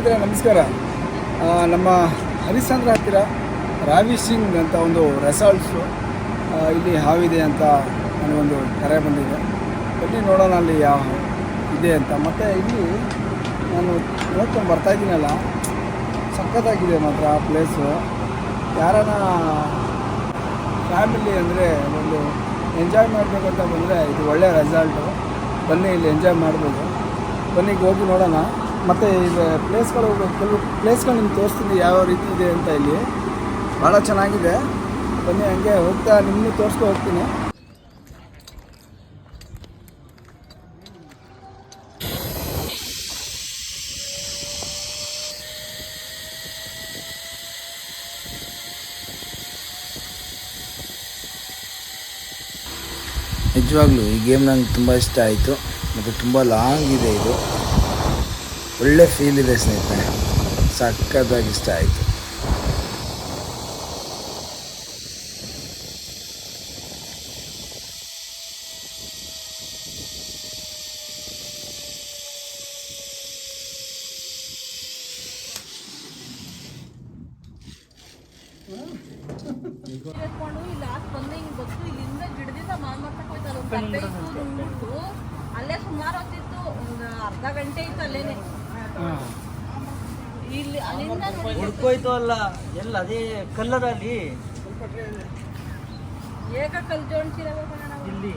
ಸ್ನೇಹಿತರೆ, ನಮಸ್ಕಾರ. ನಮ್ಮ ಹರಿಶ್ಚಂದ್ರ ಹತ್ತಿರ ರಾವಿ ಸಿಂಗ್ ಅಂತ ಒಂದು ರೆಸಾರ್ಟ್ಸು ಇಲ್ಲಿ ಹಾವಿದೆ ಅಂತ ನನಗೊಂದು ಕರೆ ಬಂದಿದೆ. ಬನ್ನಿ ನೋಡೋಣ ಅಲ್ಲಿ ಯಾವ ಇದೆ ಅಂತ. ಮತ್ತು ಇಲ್ಲಿ ನಾನು ನೋಡ್ಕೊಂಡು ಬರ್ತಾ ಇದ್ದೀನಲ್ಲ, ಸಖತ್ತಾಗಿದೆ ಮಾತ್ರ ಆ ಪ್ಲೇಸು ಯಾರನ್ನ ಫ್ಯಾಮಿಲಿ ಅಂದರೆ ಒಂದು ಎಂಜಾಯ್ ಮಾಡಬೇಕು ಅಂತ ಬಂದರೆ ಇದು ಒಳ್ಳೆಯ ರೆಸಾರ್ಟು ಬನ್ನಿ, ಇಲ್ಲಿ ಎಂಜಾಯ್ ಮಾಡ್ಬೋದು. ಬನ್ನಿ, ಹೋಗಿ ನೋಡೋಣ. ಮತ್ತು ಇದು ಪ್ಲೇಸ್ಗಳು ಕೆಲವು ಪ್ಲೇಸ್ಗಳು ನಿಮ್ಗೆ ತೋರಿಸ್ತೀನಿ ಯಾವ ರೀತಿ ಇದೆ ಅಂತ ಇಲ್ಲಿ. ಭಾಳ ಚೆನ್ನಾಗಿದೆ. ಬನ್ನಿ, ಹಂಗೆ ಹೋಗ್ತಾ ನಿಮ್ಮನ್ನು ತೋರಿಸ್ಕೊ ಹೋಗ್ತೀನಿ. ನಿಜವಾಗ್ಲೂ ಈ ಗೇಮ್ ನಂಗೆ ತುಂಬ ಇಷ್ಟ ಆಯಿತು. ಮತ್ತು ತುಂಬ ಲಾಂಗ್ ಇದೆ ಇದು. ಒಳ್ಳೆ ಫೀಲ್ ಇದೆ ಸ್ನೇಹಿತರೆ. ಸಕ್ಕದಾಗಿ ಇಷ್ಟ ಆಯಿತು. ಎತ್ಕೊಂಡು ಇಲ್ಲಿ ಲಾಸ್ಟ್ ಬಂದು ಹಿಂಗ್ ಗೊತ್ತು ಇಲ್ಲಿಂದ ಗಿಡದಿಂದ ಮಾನ್ ಮಾಡ್ತಕ್ ಹೋಯ್ತು ಅಲ್ಲೇ ಸುಮಾರು ಹೊತ್ತಿತ್ತು, ಒಂದು ಅರ್ಧ ಗಂಟೆ ಇತ್ತು ಅಲ್ಲೇನೆ. ಇಲ್ಲಿ ಅಲ್ಲಿಂದ ಹುಡ್ಕೋಯ್ತು ಅಲ್ಲ ಎಲ್ಲ ಅದೇ ಕಲ್ಲದ ಅಲ್ಲಿ ಏಕ ಕಲ್ ಜೋಡಿಸಿರಬೇಕು ನಾವು ಇಲ್ಲಿ.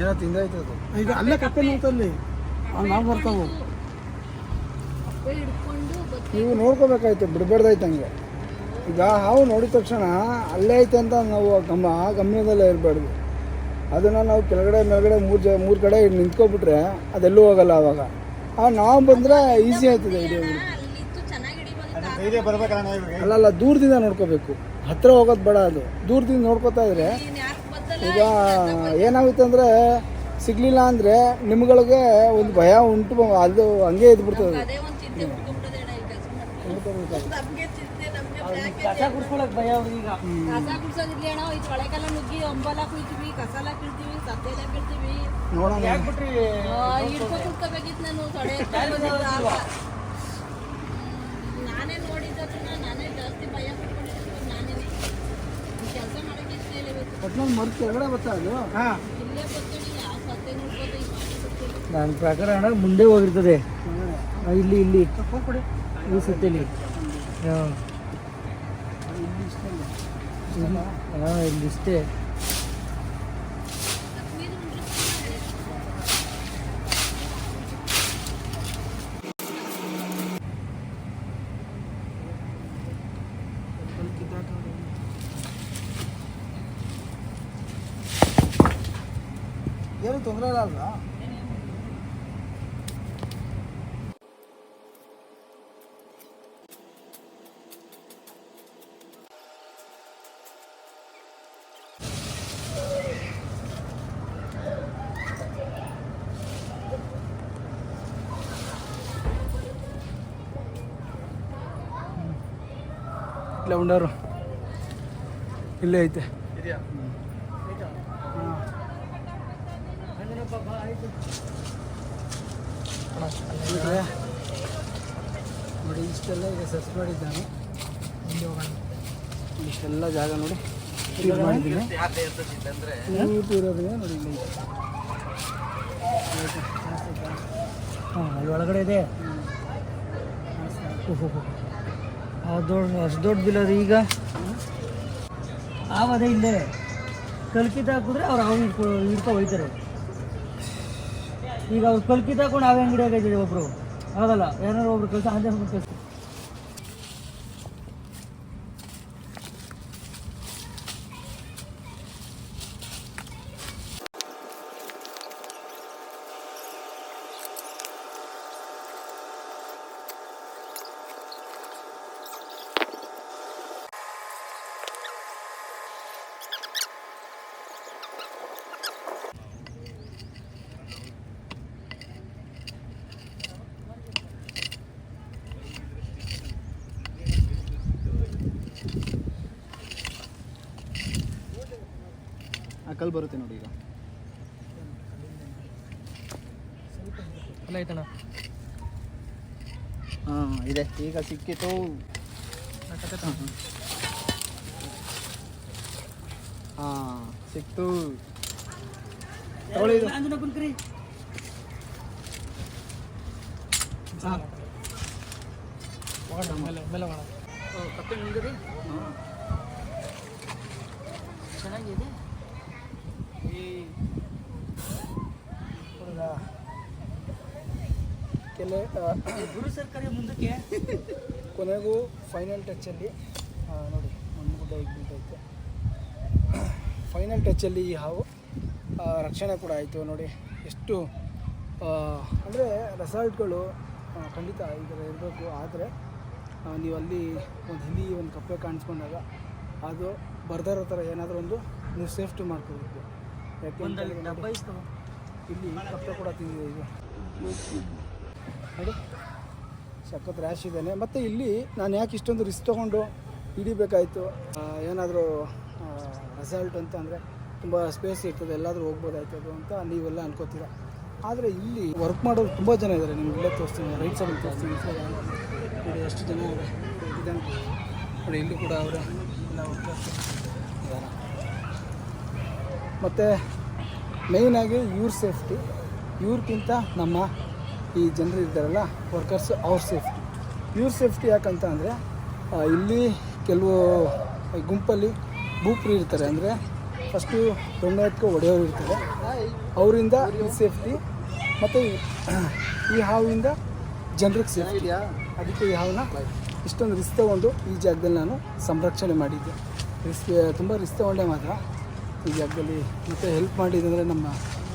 ಏನೋ ತಿಂದಾಯ್ತು ಅದು. ಈಗ ಅಲ್ಲೇ ಕಪ್ಪೆ ನಿಂತಲ್ಲಿ ನಾವು ಬರ್ತಾವು ನೀವು ನೋಡ್ಕೋಬೇಕಾಯ್ತು ಬಿಡ್ಬಾರ್ದಾಯ್ತು ಹಂಗೆ. ಈಗ ಹಾವು ನೋಡಿದ ತಕ್ಷಣ ಅಲ್ಲೇ ಐತೆ ಅಂತ ನಾವು ಗಮ ಆ ಗಮನದಲ್ಲೇ ಇರಬಾರ್ದು. ಅದನ್ನು ನಾವು ಕೆಳಗಡೆ ಮೇಲ್ಗಡೆ ಮೂರು ಜ ಮೂರು ಕಡೆ ನಿಂತ್ಕೊಬಿಟ್ರೆ ಅದೆಲ್ಲೂ ಹೋಗಲ್ಲ ಆವಾಗ ಆ ನಾವು ಬಂದರೆ ಈಸಿ ಆಯ್ತದೆ ಅಲ್ಲಲ್ಲ ದೂರದಿಂದ ನೋಡ್ಕೋಬೇಕು. ಹತ್ತಿರ ಹೋಗೋದು ಬೇಡ ಅದು. ದೂರದಿಂದ ನೋಡ್ಕೋತಾ ಇದ್ರೆ ಈಗ ಏನಾಗುತ್ತೆ ಅಂದರೆ ಸಿಗ್ಲಿಲ್ಲ ಅಂದರೆ ನಿಮ್ಗಳಿಗೆ ಒಂದು ಭಯ ಉಂಟು ಅದು ಹಂಗೆ ಇದ್ಬಿಡ್ತದೆ. ಕಸ ಕುಡ್ಸ್ಕೊಳಕ್ ಭಯ ಅವ್ರಿಗೆ ಈಗ. ಕಸ ಗುಡ್ಸೋದಿಲ್ಲ ಅಣ್ಣ ಈ ಒಳಗೆಲ್ಲ ನುಗ್ಗಿ ಅಂಬಲ ಕುಯ್ತೀವಿ ಕಸ ಎಲ್ಲ ಕೀಳ್ತೀವಿ ಸದ್ದೆಲ್ಲ ಕೀಳ್ತೀವಿ. ನೋಡೋಣ. ಹಿಡ್ಕೊ ಕುಡ್ಕೋಬೇಕಿತ್ತು ನಾನು ತೊಡೆ. ನಾನೇ ನೋಡಿದ್ದನ್ನ ನಾನೇ ಜಾಸ್ತಿ ಭಯ ನಾನೇ ಕೆಲಸ ಮಾಡೋಕೆ ಇಷ್ಟ ಇಲ್ಲ ಇವತ್ತು ಒಟ್ನಲ್ಲಿ ಮರು ಕೆಳಗಡೆ ಬರ್ತಾ ಅದು ಹಾಂ. ಇಲ್ಲೇ ಬರ್ತೀನಿ ಯಾವ ಸತ್ತೆ ನೋಡ್ಬೋದು ನನ್ನ ಪ್ರಕಾರ ಅಣ್ಣ ಮುಂದೆ ಹೋಗಿರ್ತದೆ. ಇಲ್ಲಿ ಇಲ್ಲಿ. ಈ ಸುತ್ತಲಿ. ಹಾಂ ಹಾಂ ಇಲ್ಲಿ ಇಷ್ಟೇ ಏನು ತೊಂದರೆ ಇಲ್ಲ ಅಲ್ವಾ ಇಲ್ಲ ಐತೆ. ನೋಡಿ ಇಷ್ಟೆಲ್ಲ ಈಗ ಸರ್ಚ್ ಮಾಡಿದ್ದಾನೆ. ಇಷ್ಟೆಲ್ಲ ಜಾಗ ನೋಡಿ. ಮಾಡಿದ್ದೀನಿ. ನೋಡಿ. ಹಾಂ ಅಲ್ಲಿ ಒಳಗಡೆ ಇದೆ. ಓಹೋ ದೊಡ್ಡ, ಅಷ್ಟು ದೊಡ್ಡ ಬಿಲ್ ಅದು ಈಗ ಆವದೇ ಇಲ್ಲೇ ಕಲ್ಕಿತ ಹಾಕಿದ್ರೆ ಅವ್ರು ಅವ್ನು ಹಿಡ್ಕೊ ಹಿಡ್ಕೊ ಹೋಯ್ತಾರೆ. ಈಗ ಅವ್ರು ಕಲ್ಕಿತ ಹಾಕೊಂಡು ನಾವೇ ಅಂಗಡಿ ಆಗಿದ್ದೀವಿ ಒಬ್ಬರು ಹೌದಲ್ಲ ಏನಾದ್ರು ಒಬ್ರು ಕೆಲಸ ಅದೇ ಕೆಲಸ ಕಲ್ಲು ಬರುತ್ತೆ ನೋಡಿ ಈಗ. ಐತಣ್ಣ ಹಾಂ ಇದೆ. ಈಗ ಸಿಕ್ಕಿತು. ಹಾಂ ಸಿಕ್ತು. ಹಾಂ. ಕಪ್ಪೆ ಚೆನ್ನಾಗಿದೆ. ಕೆಲ ಗುರು ಸರ್ಕಾರ ಮುಂದಕ್ಕೆ. ಕೊನೆಗೂ ಫೈನಲ್ ಟಚ್ಚಲ್ಲಿ ನೋಡಿ ಒಂದು ಗುಡ್ಡ ಈಗ ಬೀಳ್ತೈತೆ ಫೈನಲ್ ಟಚ್ಚಲ್ಲಿ ಈ ಹಾವು ರಕ್ಷಣೆ ಕೂಡ ಆಯಿತು ನೋಡಿ ಎಷ್ಟು ಅಂದರೆ ರೆಸಾರ್ಟ್ಗಳು ಖಂಡಿತ ಈ ಥರ ಇರಬೇಕು ಆದರೆ ನೀವು ಅಲ್ಲಿ ಒಂದು ಹಿಲಿ ಒಂದು ಕಪ್ಪೆ ಕಾಣಿಸ್ಕೊಂಡಾಗ ಅದು ಬರ್ದಾರೋ ಥರ ಏನಾದರೂ ಒಂದು ನೀವು ಸೇಫ್ಟಿ ಮಾಡ್ಕೋಬೇಕು. ಡಬ್ಬ ಇಲ್ಲಿ ಕಪ್ಪೆ ಕೂಡ ತಿಂದಿದೆ ಈಗ. ನೋಡಿ ಸಖತ್ ರ್ಯಾಶ್ ಇದ್ದಾನೆ ಮತ್ತು ಇಲ್ಲಿ ನಾನು ಯಾಕೆ ಇಷ್ಟೊಂದು ರಿಸ್ಕ್ ತೊಗೊಂಡು ಹಿಡಿಬೇಕಾಯಿತು? ಏನಾದರೂ ರೆಸಲ್ಟ್ ಅಂತ ಅಂದರೆ ತುಂಬ ಸ್ಪೇಸ್ ಇರ್ತದೆ ಎಲ್ಲಾದರೂ ಹೋಗ್ಬೋದಾಯ್ತದು ಅಂತ ನೀವೆಲ್ಲ ಅನ್ಕೋತೀರ? ಆದರೆ ಇಲ್ಲಿ ವರ್ಕ್ ಮಾಡೋರು ತುಂಬ ಜನ ಇದ್ದಾರೆ ನಿಮ್ಗೆ ಇಲ್ಲೇ ತೋರಿಸ್ತೀನಿ ರೈಟ್ ಸೈಡ್ ತೋರಿಸ್ತೀನಿ. ನೋಡಿ ಎಷ್ಟು ಜನ ಇದೆ ನೋಡಿ ಇಲ್ಲಿ ಕೂಡ ಅವರು ಎಲ್ಲ ವರ್ಕರ್ಸ್ ಇದ್ದಾರೆ. ಮತ್ತು ಮೇಯ್ನಾಗಿ ಇವ್ರ ಸೇಫ್ಟಿ ಇವ್ರಿಗಿಂತ ನಮ್ಮ ಈ ಜನರು ಇದ್ದಾರಲ್ಲ ವರ್ಕರ್ಸ್ ಅವ್ರ ಸೇಫ್ಟಿ ಇವ್ರ ಸೇಫ್ಟಿ ಯಾಕಂತ ಅಂದರೆ ಇಲ್ಲಿ ಕೆಲವು ಗುಂಪಲ್ಲಿ ಭೂಪ್ರಿ ಇರ್ತಾರೆ. ಅಂದರೆ ಫಸ್ಟು ಬೆಣ್ಣೆ ಒಡೆಯವರು ಇರ್ತಾರೆ. ಅವರಿಂದ ಸೇಫ್ಟಿ ಮತ್ತು ಈ ಹಾವಿಂದ ಜನರಿಗೆ ಸೇಫ್ಟಿ ಅದಕ್ಕೆ ಈ ಹಾವನ್ನ ಇಷ್ಟೊಂದು ರಿಸ್ಕ್ ತಗೊಂಡು ಈ ಜಾಗದಲ್ಲಿ ನಾನು ಸಂರಕ್ಷಣೆ ಮಾಡಿದ್ದೆ. ರಿಸ್ಕ್ ತುಂಬ ರಿಸ್ಕ್ ತಗೊಂಡೆ ಮಾತ್ರ. ಈ ಜಾಗದಲ್ಲಿ ಮತ್ತು ಹೆಲ್ಪ್ ಮಾಡಿದಂದರೆ ನಮ್ಮ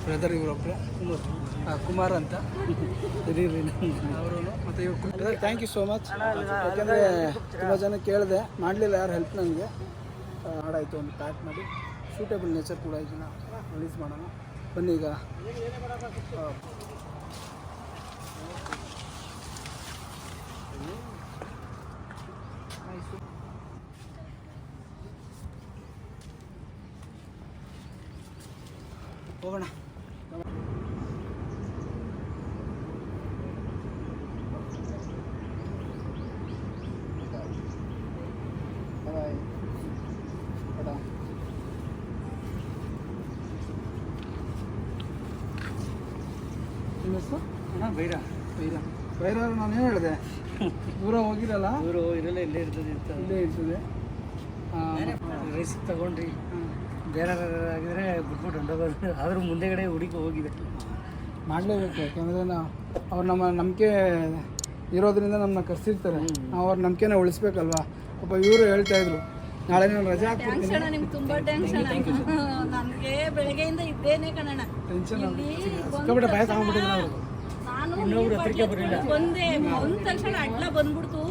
ಬ್ರದರ್ ಇವರೊಬ್ಬರೇ ಕುಮಾರ್ ಅಂತ. ಅವರು ಮತ್ತೆ ಇವರು ಥ್ಯಾಂಕ್ ಯು ಸೋ ಮಚ್ ಯಾಕೆಂದರೆ ತುಂಬ ಜನ ಕೇಳಿದೆ ಮಾಡಲಿಲ್ಲ ಯಾರು ಹೆಲ್ಪ್ ನನಗೆ ಹಾಡಾಯಿತು ಒಂದು ಪ್ಯಾಕ್ ಮಾಡಿ. ಸೂಟೇಬಲ್ ನೇಚರ್ ಕೂಡ ಇದನ್ನು ರಿಲೀಸ್ ಮಾಡೋಣ. ಬನ್ನಿ ಈಗ ಆ, ಹೋಗೋಣ ನಿಮ್ಮ ಹೆಸರು ಅಣ್ಣ ಬೈರ ಬೈರ ಬೈರ ನಾನು ಏನು ಹೇಳಿದೆ? ದೂರ ಹೋಗಿರಲ್ಲ? ದೂರ ಇರಲ್ಲ ಇಲ್ಲೇ ಇರ್ತದೆ ಅಂತ. ಇಲ್ಲೇ ಇರ್ತದೆ. ರೈಸ್ ತಗೊಂಡ್ರಿ. ಬೇರೆ ಆಗಿದ್ರೆ ಬಿಟ್ಬಿಟ್ಟು ಹೊಂಟೋಗೋದು ಆದ್ರೂ ಮುಂದೆಗಡೆ ಹುಡುಕಿ ಹೋಗಿದೆ. ಮಾಡಲೇಬೇಕು ಯಾಕೆಂದರೆ ನಾವು ಅವ್ರು ನಮ್ಮ ನಂಬಿಕೆ ಇರೋದ್ರಿಂದ ನಮ್ಮನ್ನ ಕರೆಸಿರ್ತಾರೆ. ನಾವು ಅವ್ರ ನಂಬಿಕೆನ ಉಳಿಸ್ಬೇಕಲ್ವಾ? ಒಬ್ಬ ಇವರು ಹೇಳ್ತಾ ಇದ್ರು ನಾಳೆ ನಾನು ರಜಾ ನಿಮ್ಗೆ ತುಂಬಾ ಟೆನ್ಷನ್ ನನಗೆ ಬೆಳಗ್ಗೆಯಿಂದ ಇದ್ದೇನೆ ಕಣಣ್ಣ. ಟೆನ್ಷನ್ ಇಲ್ಲಿ ಸಿಕ್ಕಾಬಿಟ್ಟೆ ಭಯ ತಗೊಂಡ್ಬಿಟ್ಟಿದ್ರು ಅವರು. ಬಂದೆ ಬಂದ ತಕ್ಷಣ ಅಡ್ಲ ಬಂದ್ಬಿಡ್ತು.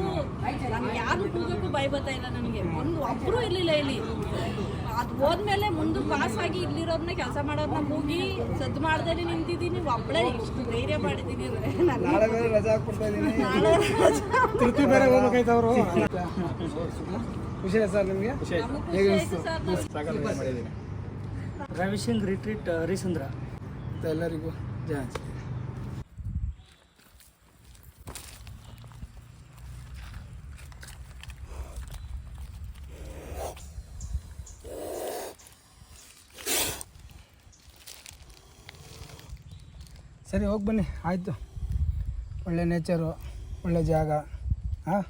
ನನ್ಗೆ ಯಾರು ಕೂಗಕ್ಕೂ ಭಯ ಬರ್ತಾ ಇಲ್ಲ ನನಗೆ. ಒಂದು ಒಬ್ರು ಇರ್ಲಿಲ್ಲ ಇಲ್ಲಿ. ಅದು ಹೋದ್ಮೇಲೆ ಮುಂದೆ ಪಾಸ್ ಆಗಿ ಇಲ್ಲಿರೋದನ್ನ ಕೆಲಸ ಮಾಡೋದನ್ನ ಮುಗಿ ಸದ್ದು ಮಾಡ್ದೇನೆ ನಿಂತಿದ್ದೀನಿ. ಒಬ್ಳೆ ಇಷ್ಟು ಧೈರ್ಯ ಮಾಡಿದ್ದೀನಿ ರವಿಶಂಕರ್ ರಿಟ್ರೀಟ್ ಹರಿಸಂದ್ರ ಎಲ್ಲರಿಗೂ ಹಾಕ್ಬಿಡ್ತಾ ಇದ್ದೀನಿ ನಾಳೆ ತೃಪ್ತಿ ಬೇರೆ ಹೋಗ್ಬೇಕಾಯ್ತು ಅವರು ಖುಷಿ ಸರ್ ನಿಮಗೆ ನಮಗ್ ಖುಷಿ ಹೇಗೆ ಆಯ್ತು ಸರ್ ನಾವು ಮಾಡಿದ್ದೀನಿ ರವಿಸಿಂಗ್ ರಿಟ್ರೀಟ್ ಹರಿಸಂದ್ರ ಮತ್ತು ಎಲ್ಲರಿಗೂ ಜಯ ಆಂಜನೇಯ. ಸರಿ, ಹೋಗಿ ಬನ್ನಿ. ಆಯಿತು. ಒಳ್ಳೆ ನೇಚರು ಒಳ್ಳೆ ಜಾಗ. ಹಾಂ?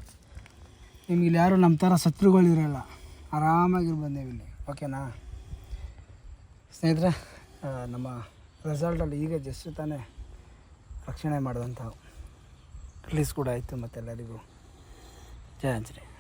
ನಿಮ್ಗೆ ಇಲ್ಲಿ ಯಾರು ನಮ್ಮ ಥರ ಶತ್ರುಗಳಿರಲ್ಲ. ಆರಾಮಾಗಿರ್ಬೋದು ನೀವು ಇಲ್ಲಿ. ಓಕೆನಾ ಸ್ನೇಹಿತರೆ ನಮ್ಮ ರೆಸಾರ್ಟಲ್ಲಿ ಈಗ ಜಸ್ಟ್ ತಾನೇ ರಕ್ಷಣೆ ಮಾಡಿದಂಥ ರಿಲೀಸ್ ಕೂಡ ಆಯಿತು ಮತ್ತೆಲ್ಲರಿಗೂ. ಜಯ ಆಂಜನೇಯ.